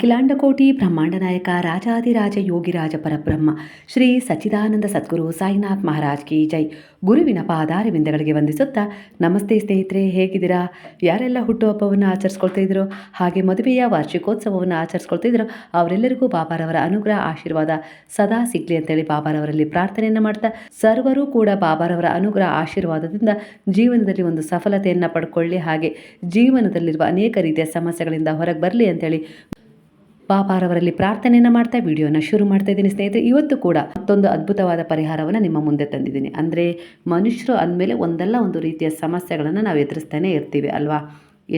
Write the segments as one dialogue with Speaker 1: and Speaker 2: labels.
Speaker 1: ಅಖಿಲಾಂಡಕೋಟಿ ಬ್ರಹ್ಮಾಂಡ ನಾಯಕ ರಾಜಾದಿರಾಜ ಯೋಗಿರಾಜ ಪರಬ್ರಹ್ಮ, ಶ್ರೀ ಸಚ್ಚಿದಾನಂದ ಸದ್ಗುರು ಸಾಯಿನಾಥ್ ಮಹಾರಾಜ್ ಕಿ ಜೈ. ಗುರುವಿನ ಪಾದಾರವಿಂದಗಳಿಗೆ ವಂದಿಸುತ್ತಾ, ನಮಸ್ತೆ ಸ್ನೇಹಿತರೆ, ಹೇಗಿದ್ದೀರಾ? ಯಾರೆಲ್ಲ ಹುಟ್ಟುಹಬ್ಬವನ್ನು ಆಚರಿಸ್ಕೊಳ್ತಾ ಇದ್ರು, ಹಾಗೆ ಮದುವೆಯ ವಾರ್ಷಿಕೋತ್ಸವವನ್ನು ಆಚರಿಸ್ಕೊಳ್ತಾ ಇದ್ರು, ಅವರೆಲ್ಲರಿಗೂ ಬಾಬಾರವರ ಅನುಗ್ರಹ, ಆಶೀರ್ವಾದ ಸದಾ ಸಿಗ್ಲಿ ಅಂತೇಳಿ ಬಾಬಾರವರಲ್ಲಿ ಪ್ರಾರ್ಥನೆಯನ್ನು ಮಾಡ್ತಾ, ಸರ್ವರೂ ಕೂಡ ಬಾಬಾರವರ ಅನುಗ್ರಹ, ಆಶೀರ್ವಾದದಿಂದ ಜೀವನದಲ್ಲಿ ಒಂದು ಸಫಲತೆಯನ್ನು ಪಡ್ಕೊಳ್ಳಿ. ಹಾಗೆ ಜೀವನದಲ್ಲಿರುವ ಅನೇಕ ರೀತಿಯ ಸಮಸ್ಯೆಗಳಿಂದ ಹೊರಗೆ ಬರಲಿ ಅಂತೇಳಿ ಬಾಬಾರವರಲ್ಲಿ ಪ್ರಾರ್ಥನೆಯನ್ನು ಮಾಡ್ತಾ, ವಿಡಿಯೋನ ಶುರು ಮಾಡ್ತಾ ಇದ್ದೀನಿ ಸ್ನೇಹಿತರೆ. ಇವತ್ತು ಕೂಡ ಮತ್ತೊಂದು ಅದ್ಭುತವಾದ ಪರಿಹಾರವನ್ನು ನಿಮ್ಮ ಮುಂದೆ ತಂದಿದ್ದೀನಿ. ಅಂದರೆ ಮನುಷ್ಯರು ಅಂದಮೇಲೆ ಒಂದಲ್ಲ ಒಂದು ರೀತಿಯ ಸಮಸ್ಯೆಗಳನ್ನು ನಾವು ಎದುರಿಸ್ತಾನೆ ಇರ್ತೀವಿ, ಅಲ್ವಾ?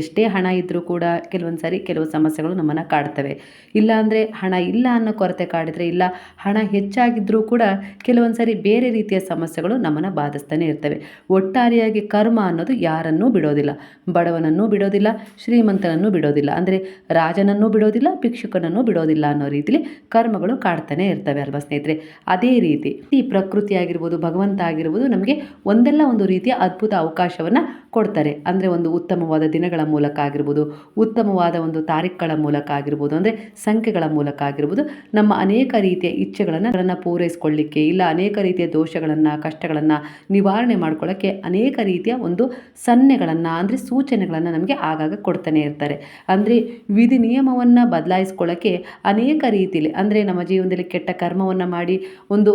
Speaker 1: ಎಷ್ಟೇ ಹಣ ಇದ್ದರೂ ಕೂಡ ಕೆಲವೊಂದು ಸಾರಿ ಕೆಲವು ಸಮಸ್ಯೆಗಳು ನಮ್ಮನ್ನು ಕಾಡ್ತವೆ. ಇಲ್ಲ ಅಂದರೆ ಹಣ ಇಲ್ಲ ಅನ್ನೋ ಕೊರತೆ ಕಾಡಿದರೆ ಇಲ್ಲ, ಹಣ ಹೆಚ್ಚಾಗಿದ್ದರೂ ಕೂಡ ಕೆಲವೊಂದು ಸಾರಿ ಬೇರೆ ರೀತಿಯ ಸಮಸ್ಯೆಗಳು ನಮ್ಮನ್ನು ಬಾಧಿಸ್ತಾನೆ ಇರ್ತವೆ. ಒಟ್ಟಾರೆಯಾಗಿ ಕರ್ಮ ಅನ್ನೋದು ಯಾರನ್ನೂ ಬಿಡೋದಿಲ್ಲ. ಬಡವನನ್ನೂ ಬಿಡೋದಿಲ್ಲ, ಶ್ರೀಮಂತನನ್ನೂ ಬಿಡೋದಿಲ್ಲ. ಅಂದರೆ ರಾಜನನ್ನೂ ಬಿಡೋದಿಲ್ಲ, ಭಿಕ್ಷುಕನನ್ನೂ ಬಿಡೋದಿಲ್ಲ ಅನ್ನೋ ರೀತಿಲಿ ಕರ್ಮಗಳು ಕಾಡ್ತಾನೆ ಇರ್ತವೆ ಅಲ್ವಾ ಸ್ನೇಹಿತರೆ? ಅದೇ ರೀತಿ ಈ ಪ್ರಕೃತಿ ಆಗಿರ್ಬೋದು, ಭಗವಂತ ಆಗಿರ್ಬೋದು ನಮಗೆ ಒಂದಲ್ಲ ಒಂದು ರೀತಿಯ ಅದ್ಭುತ ಅವಕಾಶವನ್ನು ಕೊಡ್ತಾರೆ. ಅಂದರೆ ಒಂದು ಉತ್ತಮವಾದ ದಿನಗಳ ಮೂಲಕ ಆಗಿರ್ಬೋದು, ಉತ್ತಮವಾದ ಒಂದು ತಾರೀಖುಗಳ ಮೂಲಕ ಆಗಿರ್ಬೋದು, ಅಂದರೆ ಸಂಖ್ಯೆಗಳ ಮೂಲಕ ಆಗಿರ್ಬೋದು, ನಮ್ಮ ಅನೇಕ ರೀತಿಯ ಇಚ್ಛೆಗಳನ್ನು ಪೂರೈಸಿಕೊಳ್ಳಿಕ್ಕೆ ಇಲ್ಲ, ಅನೇಕ ರೀತಿಯ ದೋಷಗಳನ್ನು, ಕಷ್ಟಗಳನ್ನು ನಿವಾರಣೆ ಮಾಡ್ಕೊಳ್ಳೋಕ್ಕೆ ಅನೇಕ ರೀತಿಯ ಒಂದು ಸನ್ನೆಗಳನ್ನು, ಅಂದರೆ ಸೂಚನೆಗಳನ್ನು ನಮಗೆ ಆಗಾಗ ಕೊಡ್ತಾನೆ ಇರ್ತಾರೆ. ಅಂದರೆ ವಿಧಿ ನಿಯಮವನ್ನು ಬದಲಾಯಿಸ್ಕೊಳ್ಳೋಕ್ಕೆ ಅನೇಕ ರೀತಿಯಲ್ಲಿ ಅಂದರೆ ನಮ್ಮ ಜೀವನದಲ್ಲಿ ಕೆಟ್ಟ ಕರ್ಮವನ್ನು ಮಾಡಿ ಒಂದು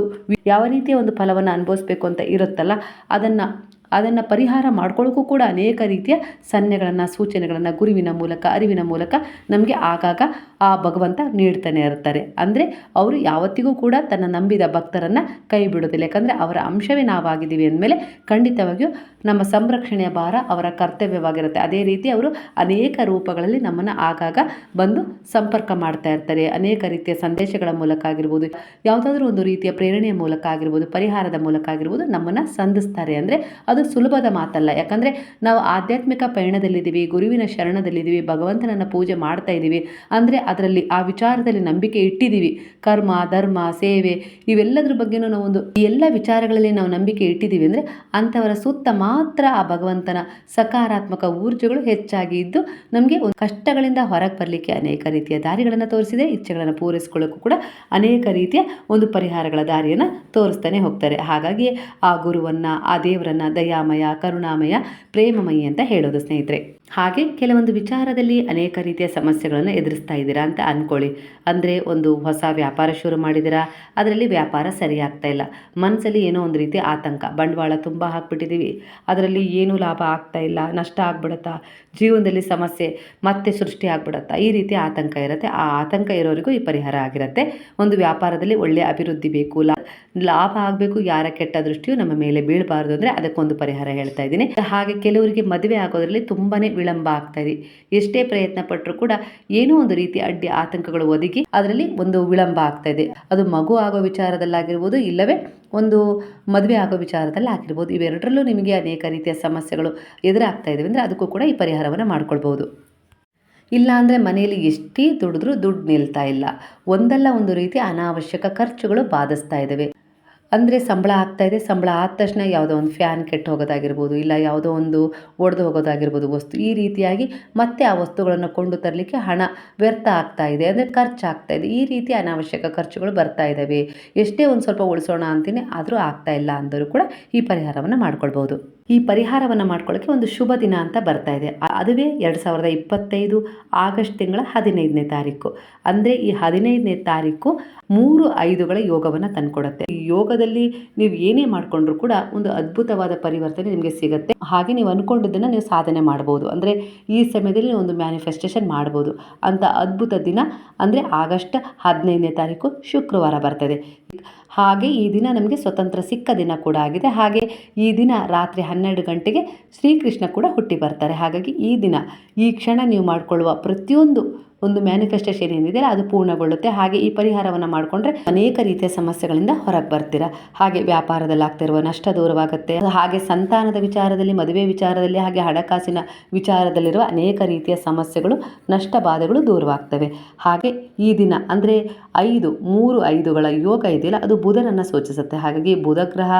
Speaker 1: ಯಾವ ರೀತಿಯ ಒಂದು ಫಲವನ್ನು ಅನುಭವಿಸ್ಬೇಕು ಅಂತ ಇರುತ್ತಲ್ಲ, ಅದನ್ನು ಅದನ್ನು ಪರಿಹಾರ ಮಾಡ್ಕೊಳ್ಳೋಕ್ಕೂ ಕೂಡ ಅನೇಕ ರೀತಿಯ ಸನ್ನೆಗಳನ್ನು, ಸೂಚನೆಗಳನ್ನು, ಗುರುವಿನ ಮೂಲಕ, ಅರಿವಿನ ಮೂಲಕ ನಮಗೆ ಆಗಾಗ ಆ ಭಗವಂತ ನೀಡ್ತಾನೆ ಇರ್ತಾರೆ. ಅಂದರೆ ಅವರು ಯಾವತ್ತಿಗೂ ಕೂಡ ತನ್ನ ನಂಬಿದ ಭಕ್ತರನ್ನು ಕೈ ಬಿಡೋದಿಲ್ಲ. ಯಾಕಂದರೆ ಅವರ ಅಂಶವೇ ನಾವಾಗಿದ್ದೀವಿ ಅಂದಮೇಲೆ ಖಂಡಿತವಾಗಿಯೂ ನಮ್ಮ ಸಂರಕ್ಷಣೆಯ ಭಾರ ಅವರ ಕರ್ತವ್ಯವಾಗಿರುತ್ತೆ. ಅದೇ ರೀತಿ ಅವರು ಅನೇಕ ರೂಪಗಳಲ್ಲಿ ನಮ್ಮನ್ನು ಆಗಾಗ ಬಂದು ಸಂಪರ್ಕ ಮಾಡ್ತಾ ಇರ್ತಾರೆ. ಅನೇಕ ರೀತಿಯ ಸಂದೇಶಗಳ ಮೂಲಕ ಆಗಿರ್ಬೋದು, ಯಾವುದಾದ್ರೂ ಒಂದು ರೀತಿಯ ಪ್ರೇರಣೆಯ ಮೂಲಕ ಆಗಿರ್ಬೋದು, ಪರಿಹಾರದ ಮೂಲಕ ಆಗಿರ್ಬೋದು ನಮ್ಮನ್ನು ಸಂಧಿಸ್ತಾರೆ. ಅಂದರೆ ಅದು ಸುಲಭದ ಮಾತಲ್ಲ. ಯಾಕಂದರೆ ನಾವು ಆಧ್ಯಾತ್ಮಿಕ ಪಯಣದಲ್ಲಿದ್ದೀವಿ, ಗುರುವಿನ ಶರಣದಲ್ಲಿದ್ದೀವಿ, ಭಗವಂತನನ್ನು ಪೂಜೆ ಮಾಡ್ತಾ ಇದ್ದೀವಿ, ಅಂದರೆ ಅದರಲ್ಲಿ ಆ ವಿಚಾರದಲ್ಲಿ ನಂಬಿಕೆ ಇಟ್ಟಿದ್ದೀವಿ. ಕರ್ಮ, ಧರ್ಮ, ಸೇವೆ ಇವೆಲ್ಲದ್ರ ಬಗ್ಗೆನೂ ನಾವು ಒಂದು ಈ ಎಲ್ಲ ವಿಚಾರಗಳಲ್ಲಿ ನಾವು ನಂಬಿಕೆ ಇಟ್ಟಿದ್ದೀವಿ ಅಂದರೆ ಅಂಥವರ ಸುತ್ತ ಮಾತ್ರ ಆ ಭಗವಂತನ ಸಕಾರಾತ್ಮಕ ಊರ್ಜೆಗಳು ಹೆಚ್ಚಾಗಿ ಇದ್ದು ನಮಗೆ ಒಂದು ಕಷ್ಟಗಳಿಂದ ಹೊರಗೆ ಬರಲಿಕ್ಕೆ ಅನೇಕ ರೀತಿಯ ದಾರಿಗಳನ್ನು ತೋರಿಸಿದೆ. ಇಚ್ಛೆಗಳನ್ನು ಪೂರೈಸ್ಕೊಳ್ಳೋಕ್ಕೂ ಕೂಡ ಅನೇಕ ರೀತಿಯ ಒಂದು ಪರಿಹಾರಗಳ ದಾರಿಯನ್ನು ತೋರಿಸ್ತಾನೆ ಹೋಗ್ತಾರೆ. ಹಾಗಾಗಿ ಆ ಗುರುವನ್ನು, ಆ ದೇವರನ್ನು ದಯಾಮಯ ಕರುಣಾಮಯ ಪ್ರೇಮಮಯಿ ಅಂತ ಹೇಳೋದು ಸ್ನೇಹಿತರೆ. ಹಾಗೆ ಕೆಲವೊಂದು ವಿಚಾರದಲ್ಲಿ ಅನೇಕ ರೀತಿಯ ಸಮಸ್ಯೆಗಳನ್ನು ಎದುರಿಸ್ತಾ ಇದ್ದೀರಾ ಅಂತ ಅಂದ್ಕೊಳ್ಳಿ. ಅಂದರೆ ಒಂದು ಹೊಸ ವ್ಯಾಪಾರ ಶುರು ಮಾಡಿದಿರಾ ಅದರಲ್ಲಿ ವ್ಯಾಪಾರ ಸರಿಯಾಗ್ತಾ ಇಲ್ಲ. ಮನಸ್ಸಲ್ಲಿ ಏನೋ ಒಂದು ರೀತಿ ಆತಂಕ. ಬಂಡವಾಳ ತುಂಬ ಹಾಕ್ಬಿಟ್ಟಿದ್ದೀವಿ. ಅದರಲ್ಲಿ ಏನೂ ಲಾಭ ಆಗ್ತಾ ಇಲ್ಲ. ನಷ್ಟ ಆಗ್ಬಿಡುತ್ತಾ? ಜೀವನದಲ್ಲಿ ಸಮಸ್ಯೆ, ಮತ್ತೆ ಸೃಷ್ಟಿ ಆಗ್ಬಿಡುತ್ತಾ? ಈ ರೀತಿ ಆತಂಕ ಇರುತ್ತೆ. ಆ ಆತಂಕ ಇರೋರಿಗೂ ಈ ಪರಿಹಾರ ಆಗಿರುತ್ತೆ. ಒಂದು ವ್ಯಾಪಾರದಲ್ಲಿ ಒಳ್ಳೆಯ ಅಭಿವೃದ್ಧಿ ಬೇಕು. ಲಾಭ ಆಗಬೇಕು. ಯಾರ ಕೆಟ್ಟ ದೃಷ್ಟಿಯು ನಮ್ಮ ಮೇಲೆ ಬೀಳಬಾರ್ದು ಅಂದರೆ ಅದಕ್ಕೊಂದು ಪರಿಹಾರ ಹೇಳ್ತಾ ಇದ್ದೀನಿ. ಹಾಗೆ ಕೆಲವರಿಗೆ ಮದುವೆ ಆಗೋದ್ರಲ್ಲಿ ತುಂಬಾ ವಿಳಂಬ ಆಗ್ತಾ ಇದೆ. ಎಷ್ಟೇ ಪ್ರಯತ್ನ ಪಟ್ಟರು ಕೂಡ ಏನೋ ಒಂದು ರೀತಿ ಅಡ್ಡಿ ಆತಂಕಗಳು ಒದಗಿ ಅದರಲ್ಲಿ ಒಂದು ವಿಳಂಬ ಆಗ್ತಾ ಇದೆ. ಅದು ಮಗು ಆಗೋ ವಿಚಾರದಲ್ಲಾಗಿರ್ಬೋದು, ಇಲ್ಲವೇ ಒಂದು ಮದುವೆ ಆಗೋ ವಿಚಾರದಲ್ಲಿ ಆಗಿರ್ಬೋದು ಇವೆರಡರಲ್ಲೂ ನಿಮಗೆ ಅನೇಕ ರೀತಿಯ ಸಮಸ್ಯೆಗಳು ಎದುರಾಗ್ತಾ ಇದ್ದಾವೆ ಅಂದರೆ ಅದಕ್ಕೂ ಕೂಡ ಈ ಪರಿಹಾರವನ್ನು ಮಾಡ್ಕೊಳ್ಬೋದು. ಇಲ್ಲ ಅಂದರೆ ಮನೆಯಲ್ಲಿ ಎಷ್ಟೇ ದುಡಿದ್ರೂ ದುಡ್ಡು ನಿಲ್ತಾ ಇಲ್ಲ. ಒಂದಲ್ಲ ಒಂದು ರೀತಿ ಅನಾವಶ್ಯಕ ಖರ್ಚುಗಳು ಬಾಧಿಸ್ತಾ ಇದ್ದಾವೆ ಅಂದರೆ ಸಂಬಳ ಆಗ್ತಾಯಿದೆ ಸಂಬಳ ಆದ ತಕ್ಷಣ ಯಾವುದೋ ಒಂದು ಫ್ಯಾನ್ ಕೆಟ್ಟು ಹೋಗೋದಾಗಿರ್ಬೋದು, ಇಲ್ಲ ಯಾವುದೋ ಒಂದು ಒಡೆದು ಹೋಗೋದಾಗಿರ್ಬೋದು ವಸ್ತು, ಈ ರೀತಿಯಾಗಿ ಮತ್ತೆ ಆ ವಸ್ತುಗಳನ್ನು ಕೊಂಡು ತರಲಿಕ್ಕೆ ಹಣ ವ್ಯರ್ಥ ಆಗ್ತಾ ಇದೆ, ಅಂದರೆ ಖರ್ಚಾಗ್ತಾ ಇದೆ. ಈ ರೀತಿ ಅನಾವಶ್ಯಕ ಖರ್ಚುಗಳು ಬರ್ತಾ ಇದ್ದಾವೆ ಎಷ್ಟೇ ಒಂದು ಸ್ವಲ್ಪ ಉಳಿಸೋಣ ಅಂತೀನಿ, ಆದರೂ ಆಗ್ತಾ ಇಲ್ಲ ಅಂದರೂ ಕೂಡ ಈ ಪರಿಹಾರವನ್ನು ಮಾಡ್ಕೊಳ್ಬೋದು. ಈ ಪರಿಹಾರವನ್ನು ಮಾಡ್ಕೊಳ್ಳೋಕ್ಕೆ ಒಂದು ಶುಭ ದಿನ ಅಂತ ಬರ್ತಾ ಇದೆ. ಅದುವೇ ಎರಡು ಸಾವಿರದ ಇಪ್ಪತ್ತೈದು ಆಗಸ್ಟ್ ತಿಂಗಳ ಹದಿನೈದನೇ ತಾರೀಕು. ಅಂದರೆ ಈ ಹದಿನೈದನೇ ತಾರೀಕು ಮೂರು ಐದುಗಳ ಯೋಗವನ್ನು ತಂದುಕೊಡುತ್ತೆ. ಈ ಯೋಗದಲ್ಲಿ ನೀವು ಏನೇ ಮಾಡಿಕೊಂಡ್ರು ಕೂಡ ಒಂದು ಅದ್ಭುತವಾದ ಪರಿವರ್ತನೆ ನಿಮಗೆ ಸಿಗುತ್ತೆ. ಹಾಗೆ ನೀವು ಅಂದ್ಕೊಂಡಿದ್ದನ್ನು ನೀವು ಸಾಧನೆ ಮಾಡ್ಬೋದು. ಅಂದರೆ ಈ ಸಮಯದಲ್ಲಿ ಒಂದು ಮ್ಯಾನಿಫೆಸ್ಟೇಷನ್ ಮಾಡ್ಬೋದು ಅಂತ ಅದ್ಭುತ ದಿನ. ಅಂದರೆ ಆಗಸ್ಟ್ ಹದಿನೈದನೇ ತಾರೀಕು ಶುಕ್ರವಾರ ಬರ್ತದೆ. ಹಾಗೆ ಈ ದಿನ ನಮಗೆ ಸ್ವತಂತ್ರ ಸಿಕ್ಕ ದಿನ ಕೂಡ ಆಗಿದೆ. ಹಾಗೆ ಈ ದಿನ ರಾತ್ರಿ ಹನ್ನೆರಡು ಗಂಟೆಗೆ ಶ್ರೀಕೃಷ್ಣ ಕೂಡ ಹುಟ್ಟಿ ಬರ್ತಾರೆ. ಹಾಗಾಗಿ ಈ ದಿನ ಈ ಕ್ಷಣ ನೀವು ಮಾಡಿಕೊಳ್ಳುವ ಪ್ರತಿಯೊಂದು ಒಂದು ಮ್ಯಾನಿಫೆಸ್ಟೇಷನ್ ಏನಿದೆ ಅದು ಪೂರ್ಣಗೊಳ್ಳುತ್ತೆ. ಹಾಗೆ ಈ ಪರಿಹಾರವನ್ನು ಮಾಡಿಕೊಂಡ್ರೆ ಅನೇಕ ರೀತಿಯ ಸಮಸ್ಯೆಗಳಿಂದ ಹೊರಗೆ ಬರ್ತೀರಾ? ಹಾಗೆ ವ್ಯಾಪಾರದಲ್ಲಿ ಆಗ್ತಿರುವ ನಷ್ಟ ದೂರವಾಗುತ್ತೆ. ಹಾಗೆ ಸಂತಾನದ ವಿಚಾರದಲ್ಲಿ, ಮದುವೆ ವಿಚಾರದಲ್ಲಿ, ಹಾಗೆ ಹಣಕಾಸಿನ ವಿಚಾರದಲ್ಲಿರುವ ಅನೇಕ ರೀತಿಯ ಸಮಸ್ಯೆಗಳು, ನಷ್ಟ ಬಾಧೆಗಳು ದೂರವಾಗ್ತವೆ. ಹಾಗೆ ಈ ದಿನ ಅಂದರೆ ಐದು, ಮೂರು, ಐದುಗಳ ಯೋಗ ಇದೆಯಲ್ಲ, ಅದು ಬುಧನನ್ನು ಸೂಚಿಸುತ್ತೆ. ಹಾಗಾಗಿ ಬುಧ ಗ್ರಹ,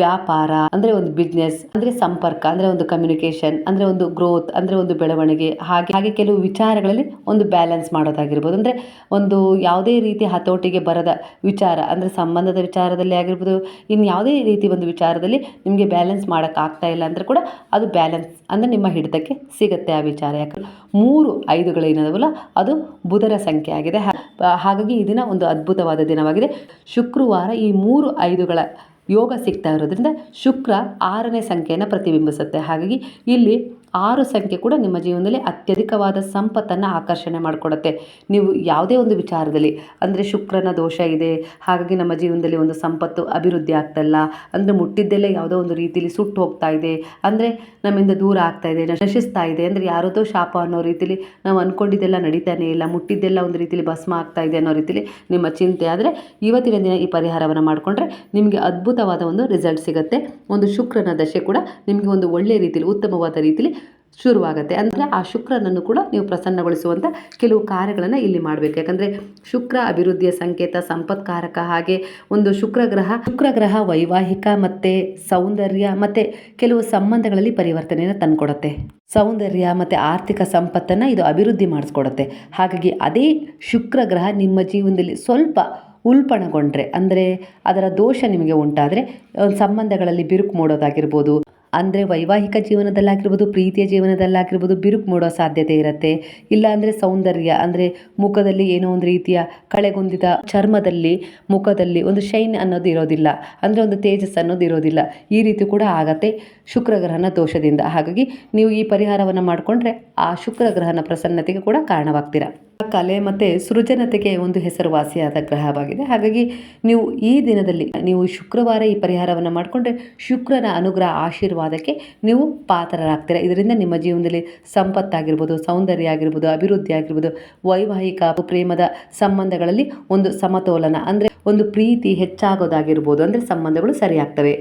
Speaker 1: ವ್ಯಾಪಾರ, ಅಂದರೆ ಒಂದು ಬಿಸ್ನೆಸ್ ಅಂದರೆ ಸಂಪರ್ಕ, ಅಂದರೆ ಒಂದು ಕಮ್ಯುನಿಕೇಷನ್ ಅಂದರೆ ಒಂದು ಗ್ರೋತ್ ಅಂದರೆ ಒಂದು ಬೆಳವಣಿಗೆ, ಹಾಗೆ ಹಾಗೆ ಕೆಲವು ವಿಚಾರಗಳಲ್ಲಿ ಒಂದು ಬ್ಯಾಲೆನ್ಸ್ ಬ್ಯಾಲೆನ್ಸ್ ಮಾಡೋದಾಗಿರ್ಬೋದು. ಅಂದರೆ ಒಂದು ಯಾವುದೇ ರೀತಿ ಹತೋಟಿಗೆ ಬರದ ವಿಚಾರ, ಅಂದರೆ ಸಂಬಂಧದ ವಿಚಾರದಲ್ಲಿ ಆಗಿರ್ಬೋದು ಇನ್ನು ಯಾವುದೇ ರೀತಿ ಒಂದು ವಿಚಾರದಲ್ಲಿ ನಿಮಗೆ ಬ್ಯಾಲೆನ್ಸ್ ಮಾಡೋಕ್ಕಾಗ್ತಾ ಇಲ್ಲ ಅಂದರೆ ಕೂಡ ಅದು ಬ್ಯಾಲೆನ್ಸ್ ಅಂದರೆ ನಿಮ್ಮ ಹಿಡಿತಕ್ಕೆ ಸಿಗುತ್ತೆ ಆ ವಿಚಾರ. ಯಾಕಂದರೆ ಮೂರು ಐದುಗಳೇನದವಲ್ಲ ಅದು ಬುಧರ ಸಂಖ್ಯೆ ಆಗಿದೆ. ಹಾಗಾಗಿ ಈ ದಿನ ಒಂದು ಅದ್ಭುತವಾದ ದಿನವಾಗಿದೆ. ಶುಕ್ರವಾರ ಈ ಮೂರು ಐದುಗಳ ಯೋಗ ಸಿಗ್ತಾ ಇರೋದ್ರಿಂದ ಶುಕ್ರ ಆರನೇ ಸಂಖ್ಯೆಯನ್ನು ಪ್ರತಿಬಿಂಬಿಸುತ್ತೆ. ಹಾಗಾಗಿ ಇಲ್ಲಿ ಆರು ಸಂಖ್ಯೆ ಕೂಡ ನಿಮ್ಮ ಜೀವನದಲ್ಲಿ ಅತ್ಯಧಿಕವಾದ ಸಂಪತ್ತನ್ನು ಆಕರ್ಷಣೆ ಮಾಡಿಕೊಡುತ್ತೆ. ನೀವು ಯಾವುದೇ ಒಂದು ವಿಚಾರದಲ್ಲಿ, ಅಂದರೆ ಶುಕ್ರನ ದೋಷ ಇದೆ, ಹಾಗಾಗಿ ನಮ್ಮ ಜೀವನದಲ್ಲಿ ಒಂದು ಸಂಪತ್ತು ಅಭಿವೃದ್ಧಿ ಆಗ್ತಲ್ಲ, ಅಂದರೆ ಮುಟ್ಟಿದ್ದೆಲ್ಲ ಯಾವುದೋ ಒಂದು ರೀತಿಯಲ್ಲಿ ಸುಟ್ಟು ಹೋಗ್ತಾ ಇದೆ, ಅಂದರೆ ನಮ್ಮಿಂದ ದೂರ ಆಗ್ತಾ ಇದೆ, ನಶಿಸ್ತಾ ಇದೆ, ಅಂದರೆ ಯಾರದೋ ಶಾಪ ಅನ್ನೋ ರೀತಿಲಿ ನಾವು ಅಂದ್ಕೊಂಡಿದ್ದೆಲ್ಲ ನಡೀತಾನೆ ಇಲ್ಲ, ಮುಟ್ಟಿದ್ದೆಲ್ಲ ಒಂದು ರೀತಿಲಿ ಭಸ್ಮ ಆಗ್ತಾ ಇದೆ ಅನ್ನೋ ರೀತಿಲಿ ನಿಮ್ಮ ಚಿಂತೆ ಆದರೆ ಇವತ್ತಿನ ದಿನ ಈ ಪರಿಹಾರವನ್ನು ಮಾಡಿಕೊಂಡ್ರೆ ನಿಮಗೆ ಅದ್ಭುತವಾದ ಒಂದು ರಿಸಲ್ಟ್ ಸಿಗುತ್ತೆ. ಒಂದು ಶುಕ್ರನ ದಶೆ ಕೂಡ ನಿಮಗೆ ಒಂದು ಒಳ್ಳೆಯ ರೀತಿಯಲ್ಲಿ ಉತ್ತಮವಾದ ರೀತಿಲಿ ಶುರುವಾಗುತ್ತೆ. ಅಂದರೆ ಆ ಶುಕ್ರನನ್ನು ಕೂಡ ನೀವು ಪ್ರಸನ್ನಗೊಳಿಸುವಂಥ ಕೆಲವು ಕಾರ್ಯಗಳನ್ನು ಇಲ್ಲಿ ಮಾಡಬೇಕು. ಯಾಕಂದರೆ ಶುಕ್ರ ಅಭಿವೃದ್ಧಿಯ ಸಂಕೇತ, ಸಂಪತ್ಕಾರಕ ಹಾಗೆ ಒಂದು ಶುಕ್ರ ಗ್ರಹ ಶುಕ್ರ ಗ್ರಹ ವೈವಾಹಿಕ ಮತ್ತು ಸೌಂದರ್ಯ ಮತ್ತು ಕೆಲವು ಸಂಬಂಧಗಳಲ್ಲಿ ಪರಿವರ್ತನೆಯನ್ನು ತಂದುಕೊಡುತ್ತೆ. ಸೌಂದರ್ಯ ಮತ್ತು ಆರ್ಥಿಕ ಸಂಪತ್ತನ್ನು ಇದು ಅಭಿವೃದ್ಧಿ ಮಾಡಿಸ್ಕೊಡುತ್ತೆ. ಹಾಗಾಗಿ ಅದೇ ಶುಕ್ರ ಗ್ರಹ ನಿಮ್ಮ ಜೀವನದಲ್ಲಿ ಸ್ವಲ್ಪ ಉಲ್ಪಣಗೊಂಡ್ರೆ, ಅಂದರೆ ಅದರ ದೋಷ ನಿಮಗೆ ಉಂಟಾದರೆ ಸಂಬಂಧಗಳಲ್ಲಿ ಬಿರುಕು ಮೂಡೋದಾಗಿರ್ಬೋದು ಅಂದರೆ ವೈವಾಹಿಕ ಜೀವನದಲ್ಲಾಗಿರ್ಬೋದು, ಪ್ರೀತಿಯ ಜೀವನದಲ್ಲಾಗಿರ್ಬೋದು ಬಿರುಕು ಮೂಡೋ ಸಾಧ್ಯತೆ ಇರುತ್ತೆ. ಇಲ್ಲ ಅಂದರೆ ಸೌಂದರ್ಯ, ಅಂದರೆ ಮುಖದಲ್ಲಿ ಏನೋ ಒಂದು ರೀತಿಯ ಕಳೆಗುಂದಿದ ಚರ್ಮದಲ್ಲಿ, ಮುಖದಲ್ಲಿ ಒಂದು ಶೈನ್ ಅನ್ನೋದು ಇರೋದಿಲ್ಲ. ಅಂದರೆ ಒಂದು ತೇಜಸ್ ಅನ್ನೋದು ಇರೋದಿಲ್ಲ. ಈ ರೀತಿ ಕೂಡ ಆಗತ್ತೆ ಶುಕ್ರಗ್ರಹನ ದೋಷದಿಂದ. ಹಾಗಾಗಿ ನೀವು ಈ ಪರಿಹಾರವನ್ನು ಮಾಡಿಕೊಂಡ್ರೆ ಆ ಶುಕ್ರಗ್ರಹನ ಪ್ರಸನ್ನತೆಗೆ ಕೂಡ ಕಾರಣವಾಗ್ತೀರಾ. ಕಲೆ ಮತ್ತು ಸೃಜನತೆಗೆ ಒಂದು ಹೆಸರುವಾಸಿಯಾದ ಗ್ರಹವಾಗಿದೆ. ಹಾಗಾಗಿ ನೀವು ಈ ದಿನದಲ್ಲಿ ನೀವು ಶುಕ್ರವಾರ ಈ ಪರಿಹಾರವನ್ನು ಮಾಡಿಕೊಂಡ್ರೆ ಶುಕ್ರನ ಅನುಗ್ರಹ ಆಶೀರ್ವಾದಕ್ಕೆ ನೀವು ಪಾತ್ರರಾಗ್ತೀರ. ಇದರಿಂದ ನಿಮ್ಮ ಜೀವನದಲ್ಲಿ ಸಂಪತ್ತಾಗಿರ್ಬೋದು ಸೌಂದರ್ಯ ಆಗಿರ್ಬೋದು ಅಭಿವೃದ್ಧಿ ಆಗಿರ್ಬೋದು ವೈವಾಹಿಕ ಪ್ರೇಮದ ಸಂಬಂಧಗಳಲ್ಲಿ ಒಂದು ಸಮತೋಲನ ಅಂದರೆ ಒಂದು ಪ್ರೀತಿ ಹೆಚ್ಚಾಗೋದಾಗಿರ್ಬೋದು ಅಂದರೆ ಸಂಬಂಧಗಳು ಸರಿಯಾಗ್ತವೆ.